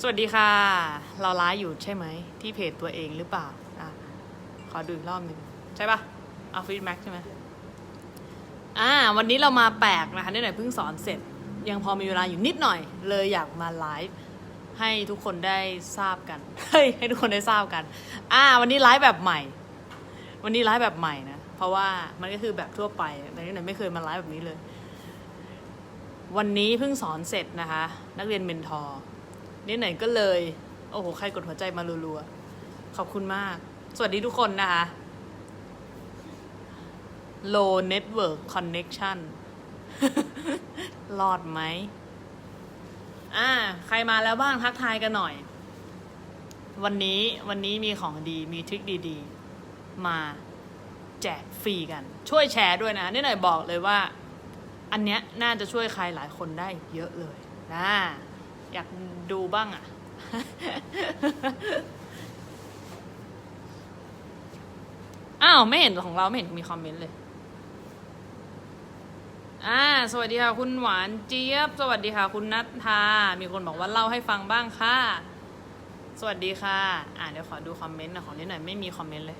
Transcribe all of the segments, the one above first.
สวัสดีค่ะ เราไลฟ์อยู่ใช่ไหม ที่เพจตัวเองหรือเปล่าอะขอดูอีกรอบหนึ่งใช่ปะเอาฟีดแม็กใช่ไหมอ่าวันนี้เรามาแปลกนะคะนี่หน่อยเพิ่งสอนเสร็จ ยังพอมีเวลาอยู่นิดหน่อย เลยอยากมาไลฟ์ให้ทุกคนได้ทราบกันเฮ้ยให้ทุกคนได้ทราบกัน อ่า วันนี้ไลฟ์แบบใหม่ วันนี้ไลฟ์แบบใหม่นะเพราะว่ามันก็คือแบบทั่วไปแต่นี่หน่อยไม่เคยมาไลฟ์แบบนี้เลย วันนี้เพิ่งสอนเสร็จนะคะ นักเรียนเมนทอร์ ไหนก็เลย โอ้โห ใครกดหัวใจมารัวๆ ขอบคุณมาก สวัสดีทุกคนนะคะ low network connection รอดไหม อ่า ใครมาแล้วบ้างทักทายกันหน่อย วันนี้วันนี้มีของดีมีทริคดีๆ มาแจกฟรีกัน ช่วยแชร์ด้วยนะนี่หน่อยบอกเลยว่า อันเนี้ยน่าจะช่วยใครหลายคนได้เยอะเลยนะ อยากดูบ้างอะ่ะ อ้าว ไม่เห็นของเราไม่เห็นมีคอมเมนต์เลย อ่า สวัสดีค่ะ คุณหวานเจี๊ยบ สวัสดีค่ะ คุณนัทธา มีคนบอกว่าเล่าให้ฟังบ้างค่ะ สวัสดีค่ะ อ่าเดี๋ยวขอดูคอมเมนต์หนะของนิดหน่อยไม่มีคอมเมนต์เลย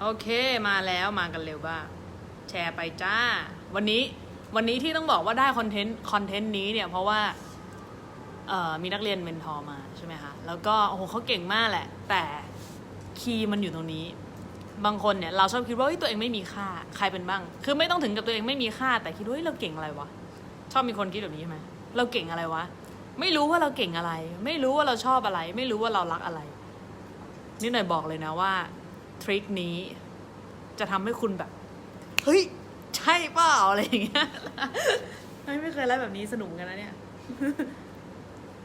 โอเค มาแล้วมากันเร็วบ้าง แชร์ไปจ้า วันนี้วันนี้ที่ต้องบอกว่าได้คอนเทนต์คอนเทนต์นี้เนี่ยเพราะว่าเอ่อมีนักเรียนเมนทอร์มาใช่ไหมคะแล้วก็โอ้โหเขาเก่งมากแหละ แต่คีย์มันอยู่ตรงนี้ บางคนเนี่ยเราชอบคิดว่าเฮ้ยตัวเองไม่มีค่าใครเป็นบ้าง คือไม่ต้องถึงกับตัวเองไม่มีค่า แต่คิดว่าเฮ้ยเราเก่งอะไรวะชอบมีคนคิดแบบนี้ใช่ไหมเราเก่งอะไรวะไม่รู้ว่าเราเก่งอะไร ไม่รู้ว่าเราชอบอะไร ไม่รู้ว่าเรารักอะไร นี่หน่อยบอกเลยนะว่าทริคนี้จะทำให้คุณแบบ เฮ้ย ใช่เปล่าอะไรอย่างเงี้ยไม่เคยไลฟ์แบบนี้สนุกกันนะเนี่ย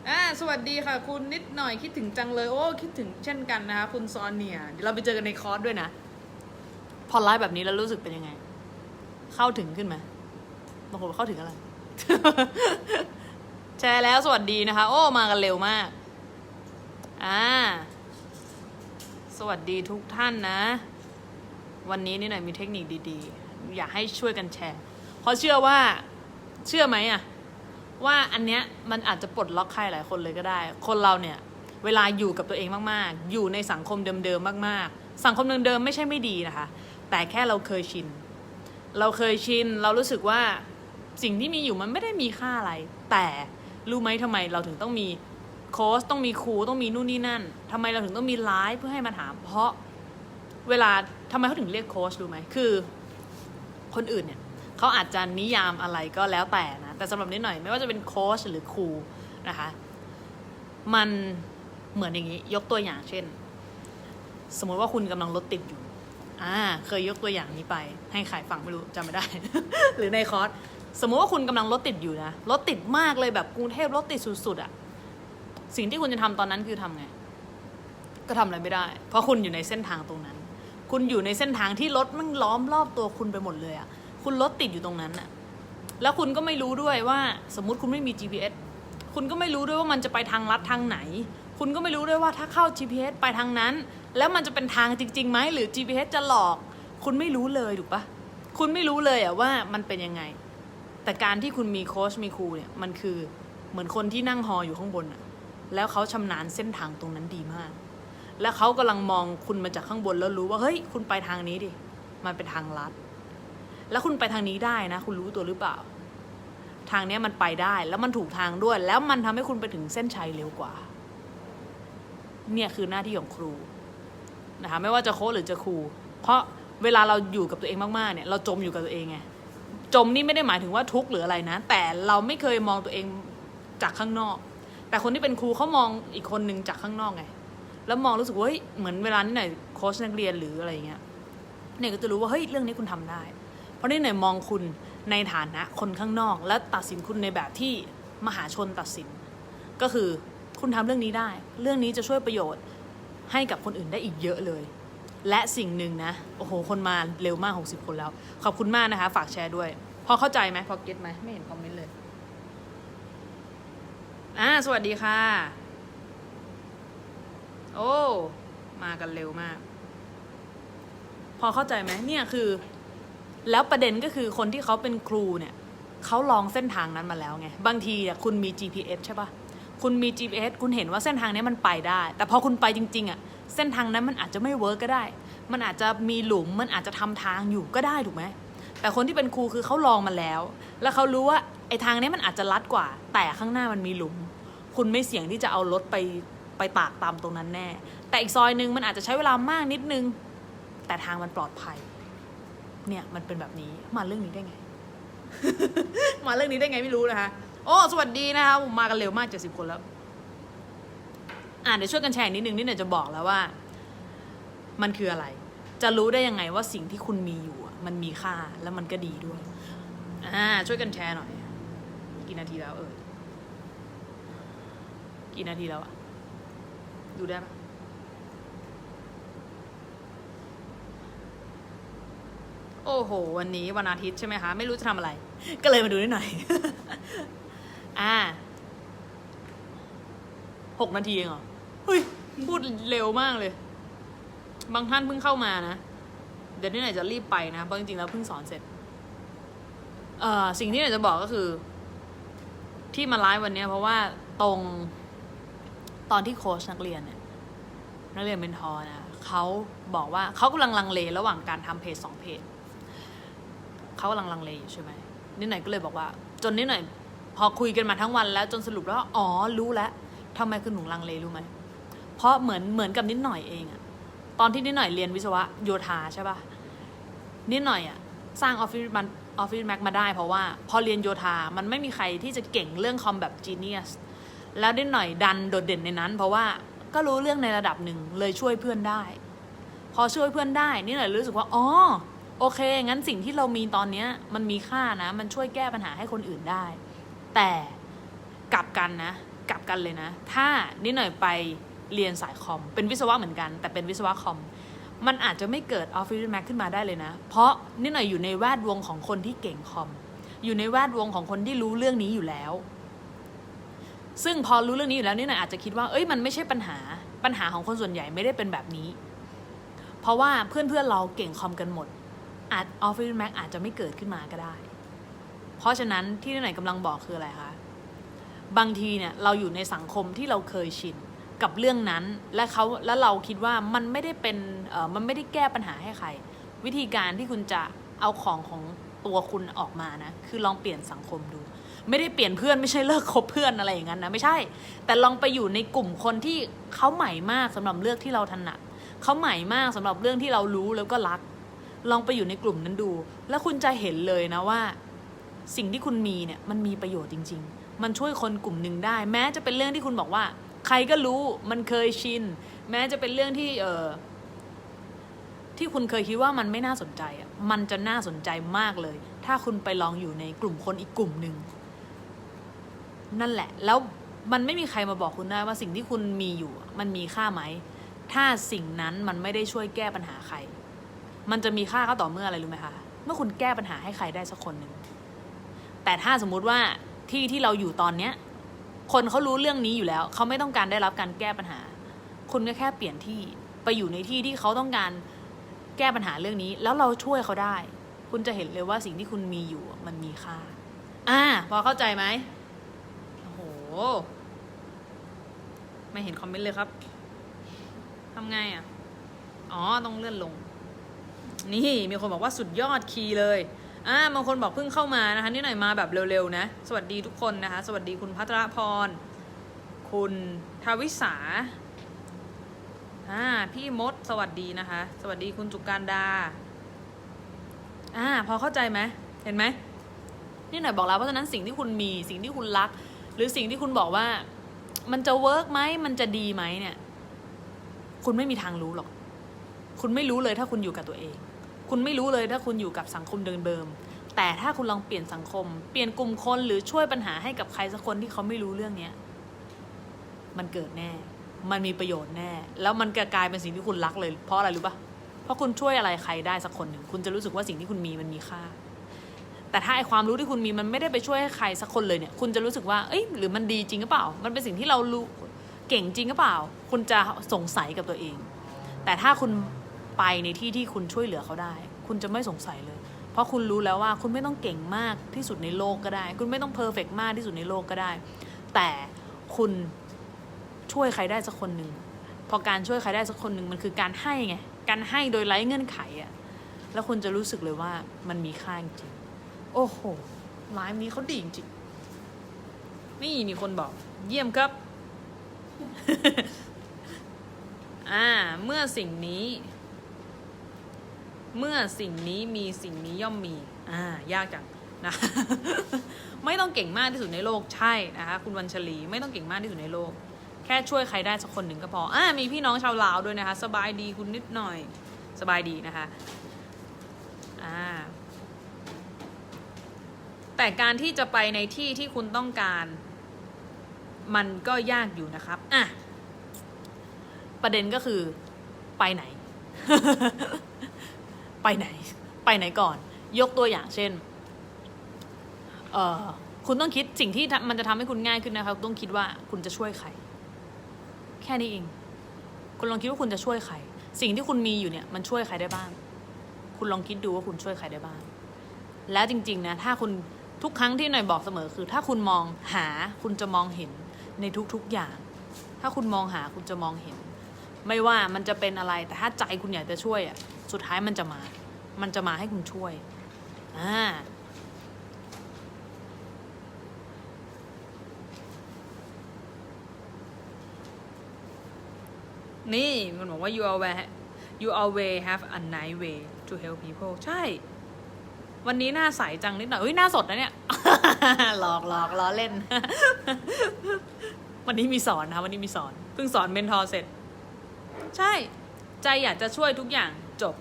อ่าสวัสดีค่ะ คุณนิดหน่อยคิดถึงจังเลย โอ้คิดถึงเช่นกันนะคะคุณซอนเนียเดี๋ยวเราไปเจอกันในคอร์สด้วยนะ พอไลฟ์แบบนี้แล้วรู้สึกเป็นยังไง เข้าถึงขึ้นไหมบางคนเข้าถึงอะไรแชร์แล้วสวัสดีนะคะ โอ้มากันเร็วมากอ่าสวัสดีทุกท่านนะ วันนี้นี่หน่อยมีเทคนิคดี ๆ อยากให้ช่วยกันแชร์เพราะเชื่อว่าเชื่อไหมอะว่าอันเนี้ยมันอาจจะปลดล็อกใครหลายคนเลยก็ได้ คนเราเนี่ยเวลาอยู่กับตัวเองมากๆ อยู่ในสังคมเดิมๆมากๆ สังคมเดิมๆไม่ใช่ไม่ดีนะคะ แต่แค่เราเคยชิน เราเคยชิน เรารู้สึกว่าสิ่งที่มีอยู่มันไม่ได้มีค่าอะไร แต่รู้ไหมทำไมเราถึงต้องมีโค้ชต้องมีครูต้องมีนู่นนี่นั่นทำไมเราถึงต้องมีไลฟ์เพื่อให้มาถาม เพราะเวลาทำไมเขาถึงเรียกโค้ชรู้ไหมคือ คนอื่นเนี่ยเขาอาจจะนิยามอะไรก็แล้วแต่นะ แต่สำหรับนิดหน่อยไม่ว่าจะเป็นโค้ชหรือครูนะคะ มันเหมือนอย่างนี้ยกตัวอย่างเช่น สมมติว่าคุณกำลังรถติดอยู่อ่าเคยยกตัวอย่างนี้ไป ให้ใครฟังไม่รู้จำไม่ได้ หรือในคอร์สสมมุติว่าคุณกำลังรถติดอยู่นะรถติดมากเลยแบบกรุงเทพรถติดสุดๆอะ่ะสิ่งที่คุณจะทำตอนนั้นคือทำไง ก็ทำอะไรไม่ได้ เพราะคุณอยู่ในเส้นทางตรงนั้น คุณอยู่ในเส้นทางที่รถมันล้อมรอบตัวคุณไปหมดเลยอะ่ะ คุณรถติดอยู่ตรงนั้นอะ่ะ แล้วคุณก็ไม่รู้ด้วยว่าสมมุติคุณไม่มี GPS คุณก็ไม่รู้ด้วยว่ามันจะไปทางลัดทางไหน คุณก็ไม่รู้ด้วยว่าถ้าเข้า GPS ไปทางนั้น แล้วมันจะเป็นทางจริงๆไหมหรือ GPS จะหลอก คุณไม่รู้เลยถูกปะคุณไม่รู้เลยอะว่ามันเป็นยังไง แต่การที่คุณมีโค้ชมีครูเนี่ยมันคือเหมือนคนที่นั่งฮออยู่ข้างบนอะแล้วเขาชำนาญเส้นทางตรงนั้นดีมาก แล้วเขากำลังมองคุณมาจากข้างบนแล้วรู้ว่าเฮ้ยคุณไปทางนี้ดิมันเป็นทางลัด แล้วคุณไปทางนี้ได้นะ คุณรู้ตัวหรือเปล่า ทางนี้มันไปได้แล้วมันถูกทางด้วย แล้วมันทำให้คุณไปถึงเส้นชัยเร็วกว่า เนี่ยคือหน้าที่ของครูนะคะไม่ว่าจะโค้ชหรือจะครู เพราะเวลาเราอยู่กับตัวเองมากๆเนี่ย เราจมอยู่กับตัวเองไงจมนี่ไม่ได้หมายถึงว่าทุกข์หรืออะไรนะ แต่เราไม่เคยมองตัวเองจากข้างนอก แต่คนที่เป็นครูเขามองอีกคนหนึ่งจากข้างนอกไง แล้วมองรู้สึกว่าเฮ้ยเหมือนเวลานี่ไหนโค้ชนักเรียนหรืออะไรอย่างเงี้ยเนี่ยก็จะรู้ว่าเฮ้ยเรื่องนี้คุณทำได้ เพราะนี่ไหนมองคุณในฐานะคนข้างนอก และตัดสินคุณในแบบที่มหาชนตัดสิน ก็คือคุณทำเรื่องนี้ได้ เรื่องนี้จะช่วยประโยชน์ให้กับคนอื่นได้อีกเยอะเลย และสิ่งหนึ่งนะโอ้โหคนมาเร็วมาก 60 คนแล้ว ขอบคุณมากนะคะ ฝากแชร์ด้วย พอเข้าใจไหมพอเก็ตไหมไม่เห็นคอมเมนต์เลยอ่าสวัสดีค่ะ โอ้ มากันเร็วมาก พอเข้าใจไหมเนี่ยคือ แล้วประเด็นก็คือคนที่เขาเป็นครูเนี่ยเขาลองเส้นทางนั้นมาแล้วไง บางทีอะคุณมี GPS ใช่ปะคุณมี GPS คุณเห็นว่าเส้นทางนี้มันไปได้ แต่พอคุณไปจริง ๆอะเส้นทางนั้นมันอาจจะไม่เวิร์กก็ได้ มันอาจจะมีหลุม มันอาจจะทำทางอยู่ก็ได้ถูกไหม แต่คนที่เป็นครูคือเขาลองมาแล้ว แล้วเขารู้ว่าไอ้ทางนี้มันอาจจะลัดกว่า แต่ข้างหน้ามันมีหลุม คุณไม่เสี่ยงที่จะเอารถไป ไปตากตามตรงนั้นแน่ แต่อีกซอยหนึ่งมันอาจจะใช้เวลามากนิดนึง แต่ทางมันปลอดภัย เนี่ยมันเป็นแบบนี้มาเรื่องนี้ได้ไง มาเรื่องนี้ได้ไงไม่รู้นะคะโอ้สวัสดีนะคะผมมากันเร็วมากเจ็ดสิบคนแล้ว อ่าเดี๋ยวช่วยกันแชร์นิดนึงนี่เนี่ยจะบอกแล้วว่า มันคืออะไร จะรู้ได้ยังไงว่าสิ่งที่คุณมีอยู่มันมีค่าแล้วมันก็ดีด้วยอ่าช่วยกันแชร์หน่อย กี่นาทีแล้วเออกี่นาทีแล้วอะ ดูได้ปะโอ้โห วันนี้วันอาทิตย์ใช่ไหมคะ ไม่รู้จะทำอะไร ก็เลยมาดูนิดหน่อย อ่าหกนาทีเองเหรอเฮ้ย พูดเร็วมากเลย บางท่านเพิ่งเข้ามานะ เดี๋ยวนี่ไหนจะรีบไปนะเพราะจริงๆแล้วเพิ่งสอนเสร็จ เอ่อ สิ่งที่ไหนจะบอกก็คือ ที่มาไลฟ์วันนี้เพราะว่าตรง ตอนที่โค้ชนักเรียนเนี่ยนักเรียนเมนทอนะเขาบอกว่าเขากำลังลังเลระหว่างการทำเพจสองเพจเขากำลังลังเลอยู่ใช่ไหมนิดหน่อยก็เลยบอกว่า จนนิดหน่อยพอคุยกันมาทั้งวันแล้วจนสรุปแล้วว่าอ๋อรู้แล้วทำไมคุณหนูลังเลรู้ไหมเพราะเหมือนเหมือนกับนิดหน่อยเองอะตอนที่นิดหน่อยเรียนวิศวะโยธาใช่ป่ะนิดหน่อยอะสร้างออฟฟิศมันออฟฟิศแม็กมาได้เพราะว่า พอเรียนโยธามันไม่มีใครที่จะเก่งเรื่องคอมแบบจีเนียส แล้วนิดหน่อยดันโดดเด่นในนั้น เพราะว่าก็รู้เรื่องในระดับหนึ่งเลยช่วยเพื่อนได้ พอช่วยเพื่อนได้นิดหน่อยรู้สึกว่าอ๋อโอเค งั้นสิ่งที่เรามีตอนเนี้ยมันมีค่านะ มันช่วยแก้ปัญหาให้คนอื่นได้ แต่กลับกันนะ กลับกันเลยนะ ถ้านิดหน่อยไปเรียนสายคอม เป็นวิศวะเหมือนกัน แต่เป็นวิศวะคอม มันอาจจะไม่เกิดออฟฟิศแม็กขึ้นมาได้เลยนะ เพราะนิดหน่อยอยู่ในแวดวงของคนที่เก่งคอม อยู่ในแวดวงของคนที่รู้เรื่องนี้อยู่แล้ว ซึ่งพอรู้เรื่องนี้อยู่แล้วนี่หน่อยอาจจะคิดว่าเอ้ยมันไม่ใช่ปัญหาปัญหาของคนส่วนใหญ่ไม่ได้เป็นแบบนี้ เพราะว่าเพื่อนเพื่อนๆเราเก่งคอมกันหมดอาจออฟฟิศแม็กอาจจะไม่เกิดขึ้นมาก็ได้ เพราะฉะนั้นที่นี่หน่อยกำลังบอกคืออะไรคะบางทีเนี่ยเราอยู่ในสังคมที่เราเคยชินกับเรื่องนั้นและเขาแล้วเราคิดว่ามันไม่ได้เป็นเออมันไม่ได้แก้ปัญหาให้ใคร วิธีการที่คุณจะเอาของของตัวคุณออกมานะ คือลองเปลี่ยนสังคมดู ไม่ได้เปลี่ยนเพื่อนไม่ใช่เลิกคบเพื่อนอะไรอย่างนั้นนะไม่ใช่ แต่ลองไปอยู่ในกลุ่มคนที่เขาใหม่มากสำหรับเรื่องที่เราถนัดเขาใหม่มากสำหรับเรื่องที่เรารู้แล้วก็รัก ลองไปอยู่ในกลุ่มนั้นดู แล้วคุณจะเห็นเลยนะว่า สิ่งที่คุณมีเนี่ยมันมีประโยชน์จริง ๆ มันช่วยคนกลุ่มหนึ่งได้ แม้จะเป็นเรื่องที่คุณบอกว่า ใครก็รู้มันเคยชิน แม้จะเป็นเรื่องที่เออที่คุณเคยคิดว่ามันไม่น่าสนใจอะ มันจะน่าสนใจมากเลย ถ้าคุณไปลองอยู่ในกลุ่มคนอีกกลุ่มหนึ่ง นั่นแหละ แล้วมันไม่มีใครมาบอกคุณได้ว่าสิ่งที่คุณมีอยู่ มันมีค่าไหม ถ้าสิ่งนั้นมันไม่ได้ช่วยแก้ปัญหาใคร มันจะมีค่าก็ต่อเมื่ออะไรรู้ไหมคะ เมื่อคุณแก้ปัญหาให้ใครได้สักคนหนึ่ง แต่ถ้าสมมุติว่าที่ที่เราอยู่ตอนเนี้ย คนเขารู้เรื่องนี้อยู่แล้ว เขาไม่ต้องการได้รับการแก้ปัญหา คุณก็แค่เปลี่ยนที่ไปอยู่ในที่ที่เขาต้องการแก้ปัญหาเรื่องนี้ แล้วเราช่วยเขาได้ คุณจะเห็นเลยว่าสิ่งที่คุณมีอยู่มันมีค่า อ่า พอเข้าใจไหม ไม่เห็นคอมเมนต์เลยครับทำไงอะ อ๋อ ต้องเลื่อนลง นี่มีคนบอกว่าสุดยอดคีย์เลยอ่าบางคนบอกเพิ่งเข้ามานะคะนี่หน่อยมาแบบเร็วๆนะ สวัสดีทุกคนนะคะ สวัสดีคุณพัทรพร คุณทวิสาอ่าพี่มดสวัสดีนะคะ สวัสดีคุณจุการดาอ่าพอเข้าใจไหมเห็นไหมนี่หน่อยบอกแล้วเพราะฉะนั้นสิ่งที่คุณมีสิ่งที่คุณรัก หรือสิ่งที่คุณบอกว่า มันจะเวิร์กไหมมันจะดีไหมเนี่ย คุณไม่มีทางรู้หรอก คุณไม่รู้เลยถ้าคุณอยู่กับตัวเอง คุณไม่รู้เลยถ้าคุณอยู่กับสังคมเดิมๆแต่ถ้าคุณลองเปลี่ยนสังคม เปลี่ยนกลุ่มคนหรือช่วยปัญหาให้กับใครสักคนที่เขาไม่รู้เรื่องเนี้ยมันเกิดแน่ มันมีประโยชน์แน่ แล้วมันจะกลายเป็นสิ่งที่คุณรักเลย เพราะอะไรรู้ปะเพราะคุณช่วยอะไรใครได้สักคนหนึ่ง คุณจะรู้สึกว่าสิ่งที่คุณมีมันมีค่า แต่ถ้าไอความรู้ที่คุณมีมันไม่ได้ไปช่วยให้ใครสักคนเลยเนี่ย คุณจะรู้สึกว่า เอ้ย หรือมันดีจริงหรือเปล่า มันเป็นสิ่งที่เรารู้เก่งจริงหรือเปล่า คุณจะสงสัยกับตัวเอง แต่ถ้าคุณไปในที่ที่คุณช่วยเหลือเขาได้ คุณจะไม่สงสัยเลย เพเพราะคุณรู้แล้วว่าคุณไม่ต้องเก่งมากที่สุดในโลกก็ได้ คุณไม่ต้องเพอร์เฟกมากที่สุดในโลกก็ได้ แต่คุณช่วยใครได้สักคนหนึ่ง พอการช่วยใครได้สักคนหนึ่งมันคือการให้ไง การให้โดยไร้เงื่อนไขอะแล้วคุณจะรู้สึกเลยว่ามันมีค่าจริง โอ้โหไลฟ์นี้เขาดีจริงนี่มีคนบอก เยี่ยมครับ อ่า เมื่อสิ่งนี้ เมื่อสิ่งนี้มีสิ่งนี้ย่อมมี อ่า ยากจังนะ ไม่ต้องเก่งมากที่สุดในโลกใช่นะคะคุณวันชลี ไม่ต้องเก่งมากที่สุดในโลก แค่ช่วยใครได้สักคนหนึ่งก็พอ อ่า มีพี่น้องชาวลาวด้วยนะคะ สบายดีคุณนิดหน่อย สบายดีนะคะ อ่า แต่การที่จะไปในที่ที่คุณต้องการ มันก็ยากอยู่นะครับอะประเด็นก็คือไปไหน ไปไหน ไปไหนก่อน ยกตัวอย่างเช่น เอ่อคุณต้องคิดสิ่งที่มันจะทำให้คุณง่ายขึ้นนะครับต้องคิดว่าคุณจะช่วยใคร แค่นี้เอง คุณลองคิดว่าคุณจะช่วยใคร สิ่งที่คุณมีอยู่เนี่ย มันช่วยใครได้บ้าง คุณลองคิดดูว่าคุณช่วยใครได้บ้าง แล้วจริง ๆ นะ ถ้าคุณ ทุกครั้งที่หน่อยบอกเสมอคือ ถ้าคุณมองหาคุณจะมองเห็นในทุกๆอย่าง ถ้าคุณมองหาคุณจะมองเห็น ไม่ว่ามันจะเป็นอะไรแต่ถ้าใจคุณอยากจะช่วยอะสุดท้ายมันจะมา มันจะมาให้คุณช่วยอ่านี่มันบอกว่า you always you always have a nice way to help people ใช่ วันนี้หน้าใสจังนิดหน่อยเฮ้ยหน้าสดนะเนี่ย หลอกหลอกล้อเล่น วันนี้มีสอนนะคะวันนี้มีสอน เพิ่งสอนเมนทอร์เสร็จ ใช่ ใจอยากจะช่วยทุกอย่างจบ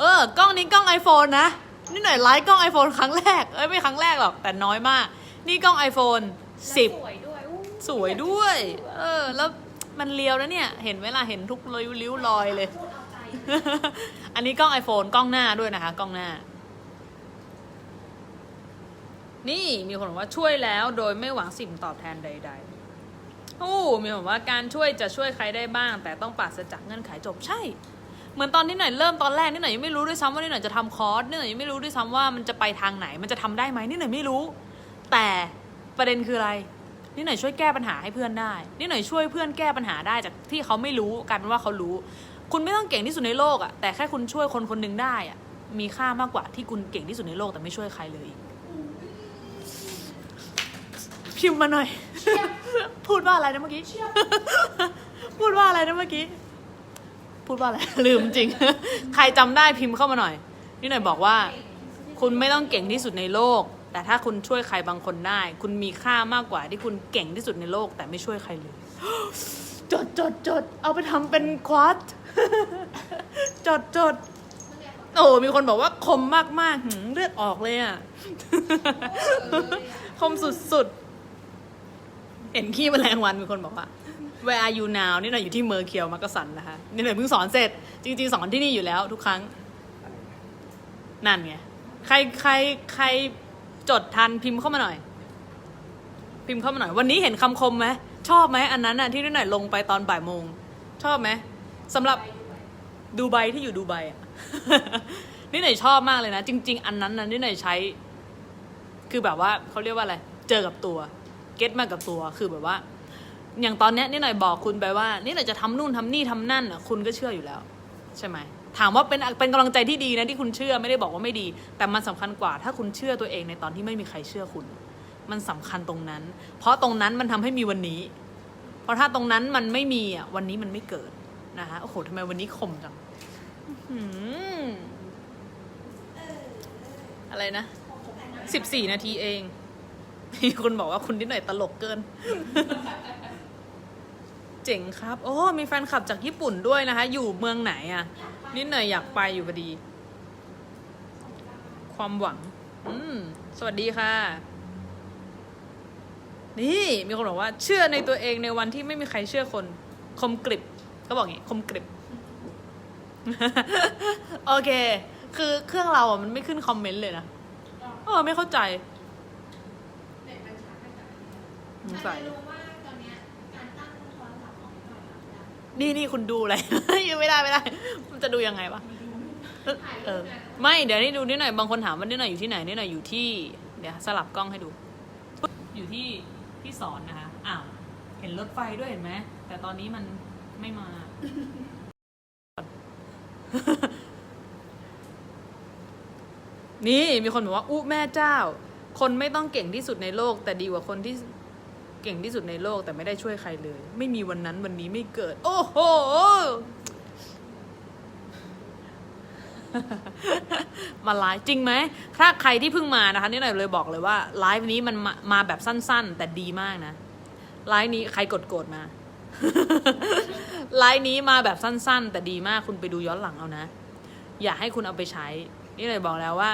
เออ กล้องนี้กล้อง iPhone นะ นี่หน่อยไลฟ์กล้อง iPhone ครั้งแรก เอ้ย ไม่ครั้งแรกหรอก แต่น้อยมาก นี่กล้อง iPhone 10 สวยด้วยอู้สวยด้วย เออ แล้วมันเลียวนะเนี่ย เห็นเวลาเห็นทุกริ้วริ้วรอยเลย พูดเอาใจ อันนี้กล้อง iPhone กล้องหน้าด้วยนะคะ กล้องหน้า นี่มีคนบอกว่าช่วยแล้วโดยไม่หวังสิ่งตอบแทนใด ๆ โอ้ มีคนบอกว่าการช่วยจะช่วยใครได้บ้าง แต่ต้องปราศจากเงื่อนไขจบใช่ เหมือนตอนที่หน่อยเริ่มตอนแรกนี่หน่อยยังไม่รู้ด้วยซ้ำว่านี่หน่อยจะทำคอร์สนี่หน่อยยังไม่รู้ด้วยซ้ำว่ามันจะไปทางไหน มันจะทำได้ไหมนี่หน่อยไม่รู้ แต่ประเด็นคืออะไรนี่หน่อยช่วยแก้ปัญหาให้เพื่อนได้ นี่หน่อยช่วยเพื่อนแก้ปัญหาได้จากที่เขาไม่รู้กลายเป็นว่าเขารู้ คุณไม่ต้องเก่งที่สุดในโลกอะแต่แค่คุณช่วยคนคนหนึ่งได้อะมีค่ามากกว่าที่คุณเก่งที่สุดในโลกแต่ไม่ช่วยใครเลยอีก พิมพ์มาหน่อย พูดว่าอะไรนะเมื่อกี้ พูดว่าอะไรนะเมื่อกี้ พูดว่าอะไร ลืมจริง ใครจำได้พิมพ์เข้ามาหน่อย นี่หน่อยบอกว่า คุณไม่ต้องเก่งที่สุดในโลก แต่ถ้าคุณช่วยใครบางคนได้ คุณมีค่ามากกว่าที่คุณเก่งที่สุดในโลก แต่ไม่ช่วยใครเลย จดจดจดเอาไปทำเป็นควอตจดจดโอ้มีคนบอกว่าคมมากมากๆหืมเลือดออกเลยอะ คมสุดสุดๆ เห็นขี้แมลงวันมีคนบอกว่า Where are you now นี่หน่อยอยู่ที่เมอร์เคียวมักกะสันนะคะ นี่หน่อยเพิ่งสอนเสร็จ จริง ๆ สอนที่นี่อยู่แล้วทุกครั้ง นั่นไง ใครใครใครจดทันพิมพ์เข้ามาหน่อย พิมพ์เข้ามาหน่อย วันนี้เห็นคำคมไหมชอบไหมอันนั้นน่ะที่นี่หน่อยลงไปตอนบ่ายโมง ชอบไหมสำหรับดูไบที่อยู่ดูไบอะนี่หน่อยชอบมากเลยนะ จริง ๆ อันนั้นน่ะนี่หน่อยใช้ คือแบบว่าเขาเรียกว่าอะไร เจอกับตัว เก็ตมากับตัวคือแบบว่า อย่างตอนเนี้ยนี่หน่อยบอกคุณไปว่า นี่หน่อยจะทำนู่นทำนี่ทำนั่นอะคุณก็เชื่ออยู่แล้ว ใช่ไหมถามว่าเป็นเป็นกำลังใจที่ดีนะที่คุณเชื่อไม่ได้บอกว่าไม่ดี แต่มันสำคัญกว่า ถ้าคุณเชื่อตัวเองในตอนที่ไม่มีใครเชื่อคุณ มันสำคัญตรงนั้น เพราะตรงนั้นมันทำให้มีวันนี้ เพราะถ้าตรงนั้นมันไม่มีอะวันนี้มันไม่เกิดนะคะโอ้โหทำไมวันนี้คมจังอื้อหืออะไรนะสิบสี่นาทีเอง มีคนบอกว่าคุณนิดหน่อยตลกเกิน เจ๋งครับ โอ้ มีแฟนคลับจากญี่ปุ่นด้วยนะคะ อยู่เมืองไหนอะ่ะ นิดหน่อยอยากไปอยู่พอดี ความหวัง อืม สวัสดีค่ะ นี่มีคนบอกว่า เชื่อในตัวเองในวันที่ไม่มีใครเชื่อคน คมกริบก็บอกอย่างงี้ คมกริบ โอเค คือเครื่องเราอะมันไม่ขึ้นคอมเมนต์เลยนะเออไม่เข้าใจ เน็ตมันช้ากัน ส งสัยนี่นี่คุณดูอะไรยังไม่ได้ไม่ได้ มันจะดูยังไงวะเออปะไม่เดี๋ยวนี่ดูนิดหน่อยบางคนถามว่านิดหน่อยอยู่ที่ไหนนิดหน่อยอยู่ที่ เดี๋ยวสลับกล้องให้ดู อยู่ที่ที่สอนนะคะอ้าวเห็นรถไฟด้วยเห็นไหมแต่ตอนนี้มันไม่มา นี่มีคนบอกว่าอู้แม่เจ้า คนไม่ต้องเก่งที่สุดในโลก แต่ดีกว่าคนที่ เก่งที่สุดในโลกแต่ไม่ได้ช่วยใครเลย ไม่มีวันนั้นวันนี้ไม่เกิด โอ้โหมาไลฟ์จริงไหม ถ้าใครที่เพิ่งมานะคะนี่หน่อยเลยบอกเลยว่าไลฟ์นี้มันมามาแบบสั้นๆ แต่ดีมากนะไลฟ์นี้ใครกดโกรธมาไลฟ์นี้มาแบบสั้น ๆ แต่ดีมากคุณไปดูย้อนหลังเอานะ อย่าให้คุณเอาไปใช้ นี่เลยบอกแล้วว่า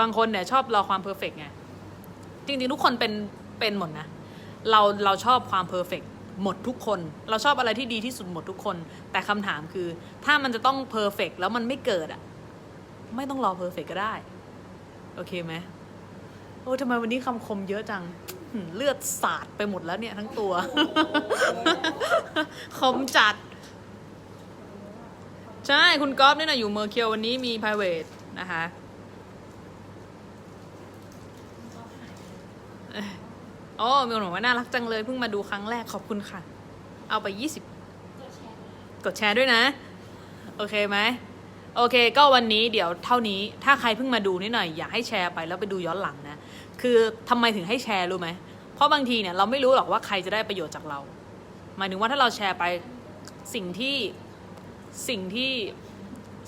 บางคนเนี่ยชอบรอความเพอร์เฟกไงจริงๆทุกคนเป็นเป็นหมดนะ เราเราชอบความเพอร์เฟกหมดทุกคน เราชอบอะไรที่ดีที่สุดหมดทุกคน แต่คำถามคือ ถ้ามันจะต้องเพอร์เฟกแล้วมันไม่เกิดอะไม่ต้องรอเพอร์เฟกก็ได้ โอเคไหมโอ้ทำไมวันนี้คำคมเยอะจังเลือดสาดไปหมดแล้วเนี่ยทั้งตัว คมจัด ใช่ คุณก๊อฟเนี่ยนะอยู่เมอร์เคียววันนี้มี p r i v a t นะคะเอ้ย โอ้มีคนบอกว่าน่ารักจังเลยเพิ่งมาดูครั้งแรกขอบคุณค่ะ เอาไป20กดแชร์กดแชร์ด้วยนะ โอเคไหมโอเค ก็วันนี้เดี๋ยวเท่านี้ถ้าใครเพิ่งมาดูนิดหน่อยอยากให้แชร์ไปแล้วไปดูย้อนหลังนะ คือทำไมถึงให้แชร์รู้ไหมเพราะบางทีเนี่ยเราไม่รู้หรอกว่าใครจะได้ประโยชน์จากเรา หมายถึงว่าถ้าเราแชร์ไปสิ่งที่สิ่งที่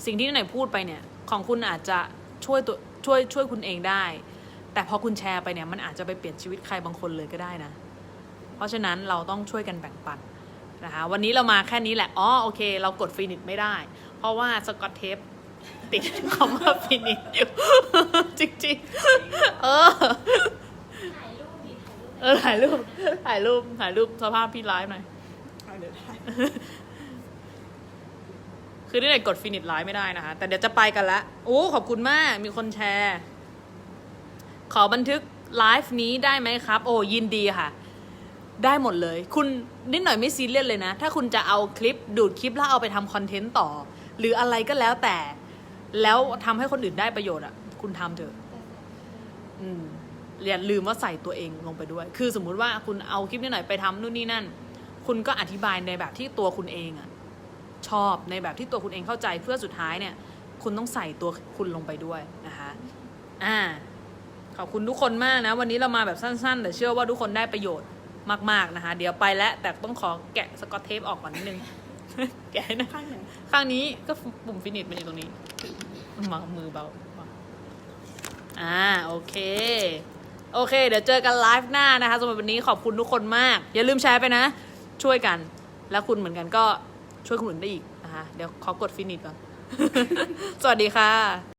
สิ่งที่ไหนพูดไปเนี่ย ของคุณอาจจะช่วยตัวช่วยช่วยคุณเองได้ แต่พอคุณแชร์ไปเนี่ยมันอาจจะไปเปลี่ยนชีวิตใครบางคนเลยก็ได้นะ เพราะฉะนั้นเราต้องช่วยกันแบ่งปันนะคะวันนี้เรามาแค่นี้แหละอ๋อโอเค เรากดฟินิชไม่ได้ เพราะว่าสกอตเทปติดคำว่าฟินิชอยู่จริงๆ เออถ่ายรูปดิถ่ายรูปเออถ่ายรูปถ่ายรูปถ่ายรูปสภาพพี่ไลฟ์หน่อยเดี๋ยวถ่ายคือได้กดฟินิชไลฟ์ไม่ได้นะคะ แต่เดี๋ยวจะไปกันละโอ้ขอบคุณมากมีคนแชร์ ขอบันทึกไลฟ์นี้ได้ไหมครับ โอ้ยินดีค่ะ ได้หมดเลย คุณนิดหน่อยไม่ซีเรียสเลยนะ ถ้าคุณจะเอาคลิปดูดคลิปแล้วเอาไปทำคอนเทนต์ต่อ หรืออะไรก็แล้วแต่ แล้วทำให้คนอื่นได้ประโยชน์อะ คุณทำเถอะ อืมอย่าลืมว่าใส่ตัวเองลงไปด้วย คือสมมุติว่าคุณเอาคลิปนิดหน่อยไปทำนู่นนี่นั่น คุณก็อธิบายในแบบที่ตัวคุณเองอะชอบในแบบที่ตัวคุณเองเข้าใจเพื่อสุดท้ายเนี่ย คุณต้องใส่ตัวคุณลงไปด้วยนะคะ อ่า ขอบคุณทุกคนมากนะ วันนี้เรามาแบบสั้น ๆ แต่เชื่อว่าทุกคนได้ประโยชน์มาก ๆ นะคะ เดี๋ยวไปแล้ว แต่ต้องขอแกะสกอตเทปออกก่อนนิดนึง แกะให้นะข้างไหนข้างนี้ก็ปุ่มฟินิชมันอยู่ตรงนี้มามือเบามาอ่าโอเค โอเค เดี๋ยวเจอกันไลฟ์หน้านะคะสำหรับวันนี้ขอบคุณทุกคนมาก อย่าลืมแชร์ไปนะ ช่วยกัน แล้วคุณเหมือนกันก็ช่วยคนอื่นได้อีกนะคะ เดี๋ยวขอกดฟินิชก่อน สวัสดีค่ะ